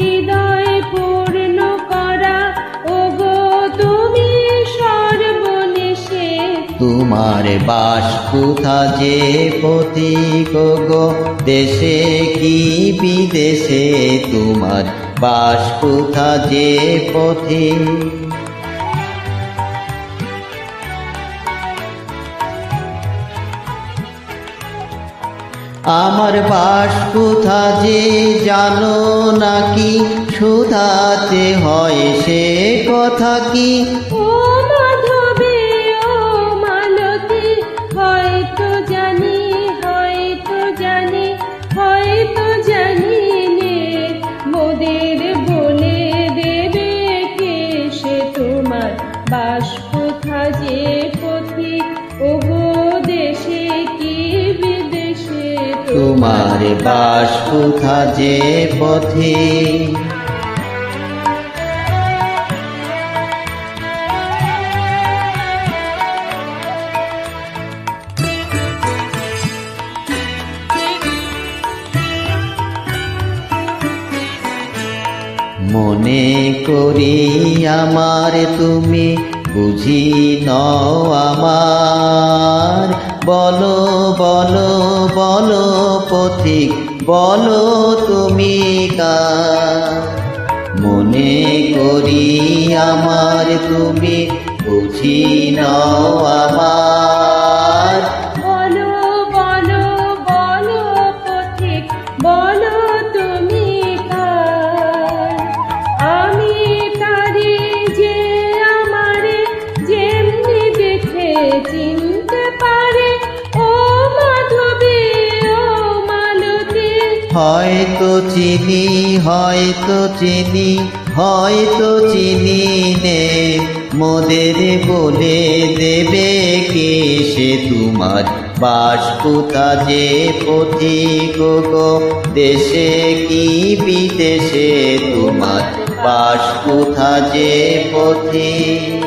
হৃদয় পূর্ণ তোমার বাস কোথা যে পথিক গো দেশে কি বিদেশে? তোমার বাস কোথা যে পথিক আমার বাস কোথা যে জানো নাকি? সুধাতে হয় সে কথা কি? ও মাধবে, ও মালতী, হয়তো তোমার বাস কোথা যে পথে? মনে করি আমার তুমি বুঝি নও আমার। বলো বলো বলো পথিক বলো তুমি কার? মনে করি আমার তুমি বুঝি নাও আমার পারে। ও মাধবী, ও মালতী। হয়তো চিনি হয়তো চিনি হয়তো চিনি নে। মোদের বলে দেবে কে সে তোমার বাস কোথা যে পথিক গো দেশে কি বিদেশে তোমার বাস কোথা যে পথিক